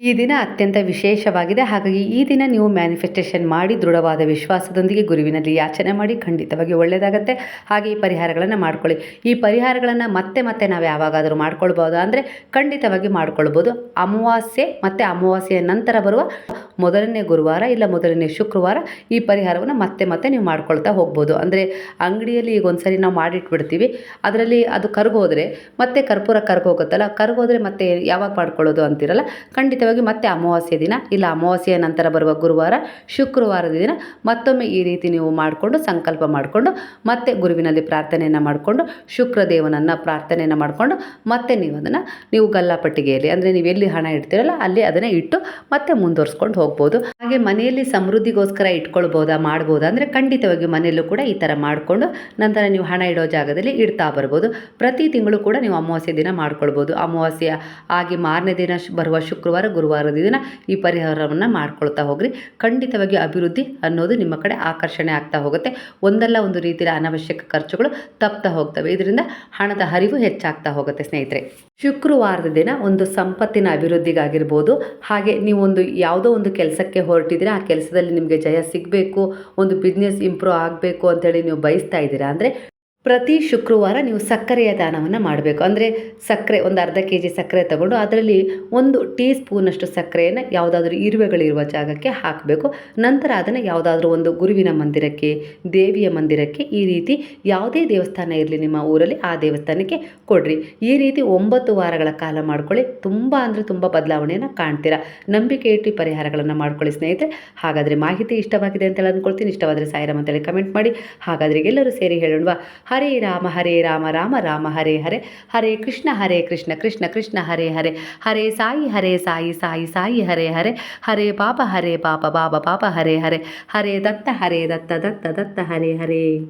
Speaker 1: ಈ ದಿನ ಅತ್ಯಂತ ವಿಶೇಷವಾಗಿದೆ. ಹಾಗಾಗಿ ಈ ದಿನ ನೀವು ಮ್ಯಾನಿಫೆಸ್ಟೇಷನ್ ಮಾಡಿ ದೃಢವಾದ ವಿಶ್ವಾಸದೊಂದಿಗೆ ಗುರುವಿನಲ್ಲಿ ಯಾಚನೆ ಮಾಡಿ ಖಂಡಿತವಾಗಿ ಒಳ್ಳೆಯದಾಗತ್ತೆ. ಹಾಗೆ ಈ ಪರಿಹಾರಗಳನ್ನು ಮಾಡ್ಕೊಳ್ಳಿ. ಈ ಪರಿಹಾರಗಳನ್ನು ಮತ್ತೆ ಮತ್ತೆ ನಾವು ಯಾವಾಗಾದರೂ ಮಾಡ್ಕೊಳ್ಬೋದು ಅಂದರೆ ಖಂಡಿತವಾಗಿ ಮಾಡ್ಕೊಳ್ಬೋದು ಅಮಾವಾಸ್ಯೆ ಮತ್ತು ಅಮಾವಾಸ್ಯೆಯ ನಂತರ ಬರುವ ಮೊದಲನೇ ಗುರುವಾರ ಇಲ್ಲ ಮೊದಲನೇ ಶುಕ್ರವಾರ ಈ ಪರಿಹಾರವನ್ನು ಮತ್ತೆ ಮತ್ತೆ ನೀವು ಮಾಡ್ಕೊಳ್ತಾ ಹೋಗ್ಬೋದು. ಅಂದರೆ ಅಂಗಡಿಯಲ್ಲಿ ಈಗ ಒಂದ್ಸರಿ ನಾವು ಮಾಡಿಟ್ಬಿಡ್ತೀವಿ. ಅದರಲ್ಲಿ ಅದು ಕರ್ಗೋದ್ರೆ, ಮತ್ತೆ ಕರ್ಪೂರ ಕರ್ಗೋಗುತ್ತಲ್ಲ, ಕರ್ಗೋದ್ರೆ ಮತ್ತೆ ಯಾವಾಗ ಮಾಡ್ಕೊಳ್ಳೋದು ಅಂತಿರಲ್ಲ, ಖಂಡಿತವಾಗಿ ಮತ್ತೆ ಅಮಾವಾಸ್ಯೆ ದಿನ, ಇಲ್ಲ ಅಮಾವಾಸ್ಯೆಯ ನಂತರ ಬರುವ ಗುರುವಾರ, ಶುಕ್ರವಾರದ ದಿನ ಮತ್ತೊಮ್ಮೆ ಈ ರೀತಿ ನೀವು ಮಾಡಿಕೊಂಡು ಸಂಕಲ್ಪ ಮಾಡಿಕೊಂಡು ಮತ್ತೆ ಗುರುವಿನಲ್ಲಿ ಪ್ರಾರ್ಥನೆಯನ್ನು ಮಾಡಿಕೊಂಡು, ಶುಕ್ರದೇವನನ್ನು ಪ್ರಾರ್ಥನೆಯನ್ನು ಮಾಡಿಕೊಂಡು ಮತ್ತೆ ನೀವು ಅದನ್ನು ನೀವು ಗಲ್ಲಾಪಟ್ಟಿಗೆಯಲ್ಲಿ ಅಂದರೆ ನೀವು ಎಲ್ಲಿ ಹಣ ಇಡ್ತೀರಲ್ಲ ಅಲ್ಲಿ ಅದನ್ನು ಇಟ್ಟು ಮತ್ತೆ ಮುಂದುವರ್ಸ್ಕೊಂಡು ಹೋಗ್ಬೋದು. ಹಾಗೆ ಮನೆಯಲ್ಲಿ ಸಮೃದ್ಧಿಗೋಸ್ಕರ ಇಟ್ಕೊಳ್ಬೋದಾ, ಮಾಡ್ಬೋದಾ ಅಂದರೆ ಖಂಡಿತವಾಗಿ ಮನೆಯಲ್ಲೂ ಕೂಡ ಈ ಥರ ಮಾಡಿಕೊಂಡು ನಂತರ ನೀವು ಹಣ ಇಡೋ ಜಾಗದಲ್ಲಿ ಇಡ್ತಾ ಬರ್ಬೋದು. ಪ್ರತಿ ತಿಂಗಳು ಕೂಡ ನೀವು ಅಮಾವಾಸ್ಯೆ ದಿನ ಮಾಡ್ಕೊಳ್ಬೋದು. ಅಮಾವಾಸ್ಯೆ ಆಗಿ ಮಾರನೇ ದಿನ ಬರುವ ಶುಕ್ರವಾರ ಗುರುವಾರದ ದಿನ ಈ ಪರಿಹಾರವನ್ನು ಮಾಡ್ಕೊಳ್ತಾ ಹೋಗ್ರಿ. ಖಂಡಿತವಾಗಿ ಅಭಿವೃದ್ಧಿ ಅನ್ನೋದು ನಿಮ್ಮ ಕಡೆ ಆಕರ್ಷಣೆ ಆಗ್ತಾ ಹೋಗುತ್ತೆ. ಒಂದಲ್ಲ ಒಂದು ರೀತಿಯ ಅನವಶ್ಯಕ ಖರ್ಚುಗಳು ತಪ್ತಾ ಹೋಗ್ತವೆ. ಇದರಿಂದ ಹಣದ ಹರಿವು ಹೆಚ್ಚಾಗ್ತಾ ಹೋಗುತ್ತೆ ಸ್ನೇಹಿತರೆ. ಶುಕ್ರವಾರದ ದಿನ ಒಂದು ಸಂಪತ್ತಿನ ಅಭಿವೃದ್ಧಿಗಾಗಿರ್ಬೋದು. ಹಾಗೆ ನೀವು ಒಂದು ಯಾವುದೋ ಒಂದು ಕೆಲಸಕ್ಕೆ ಹೊರಟಿದ್ರೆ ಆ ಕೆಲಸದಲ್ಲಿ ನಿಮಗೆ ಜಯ ಸಿಗಬೇಕು, ಒಂದು ಬಿಸ್ನೆಸ್ ಇಂಪ್ರೂವ್ ಆಗಬೇಕು ಅಂತೇಳಿ ನೀವು ಬಯಸ್ತಾ ಇದ್ದೀರಾ ಅಂದರೆ ಪ್ರತಿ ಶುಕ್ರವಾರ ನೀವು ಸಕ್ಕರೆಯ ದಾನವನ್ನು ಮಾಡಬೇಕು. ಅಂದರೆ ಸಕ್ಕರೆ, ಒಂದು ಅರ್ಧ ಕೆ ಜಿ ಸಕ್ಕರೆ ತಗೊಂಡು ಅದರಲ್ಲಿ ಒಂದು ಟೀ ಸ್ಪೂನಷ್ಟು ಸಕ್ಕರೆಯನ್ನು ಯಾವುದಾದ್ರೂ ಇರುವೆಗಳಿರುವ ಜಾಗಕ್ಕೆ ಹಾಕಬೇಕು. ನಂತರ ಅದನ್ನು ಯಾವುದಾದ್ರೂ ಒಂದು ಗುರುವಿನ ಮಂದಿರಕ್ಕೆ, ದೇವಿಯ ಮಂದಿರಕ್ಕೆ ಈ ರೀತಿ ಯಾವುದೇ ದೇವಸ್ಥಾನ ಇರಲಿ ನಿಮ್ಮ ಊರಲ್ಲಿ ಆ ದೇವಸ್ಥಾನಕ್ಕೆ ಕೊಡ್ರಿ. ಈ ರೀತಿ ಒಂಬತ್ತು ವಾರಗಳ ಕಾಲ ಮಾಡ್ಕೊಳ್ಳಿ. ತುಂಬ ಅಂದರೆ ತುಂಬ ಬದಲಾವಣೆಯನ್ನು ಕಾಣ್ತೀರಾ. ನಂಬಿಕೆ ಇಟ್ಟು ಪರಿಹಾರಗಳನ್ನು ಮಾಡ್ಕೊಳ್ಳಿ ಸ್ನೇಹಿತರೆ. ಹಾಗಾದರೆ ಮಾಹಿತಿ ಇಷ್ಟವಾಗಿದೆ ಅಂತೇಳಿ ಅಂದ್ಕೊಳ್ತೀನಿ. ಇಷ್ಟವಾದರೆ ಸಾಯಿರಾಮ್ ಅಂತೇಳಿ ಕಮೆಂಟ್ ಮಾಡಿ. ಹಾಗಾದರೆ ಎಲ್ಲರೂ ಸೇರಿ ಹೇಳೋಣವಾ? ಹರೇ ರಾಮ ಹರೇ ರಾಮ ರಾಮ ರಾಮ, ಹರೇ ಹರೇ. ಹರೇ ಕೃಷ್ಣ ಹರೇ ಕೃಷ್ಣ ಕೃಷ್ಣ ಕೃಷ್ಣ, ಹರೇ ಹರೇ. ಹರೇ ಸಾಯಿ ಹರೇ ಸಾಯಿ ಸಾಯಿ ಸಾಯಿ, ಹರೇ ಹರೇ. ಹರೇ ಪಾಪ ಹರೇ ಪಾಪ ಬಾಬ ಪಾಪ, ಹರೇ ಹರೇ. ಹರೇ ದತ್ತ ಹರೇ ದತ್ತ ದತ್ತ ದತ್ತ, ಹರೇ ಹರೇ.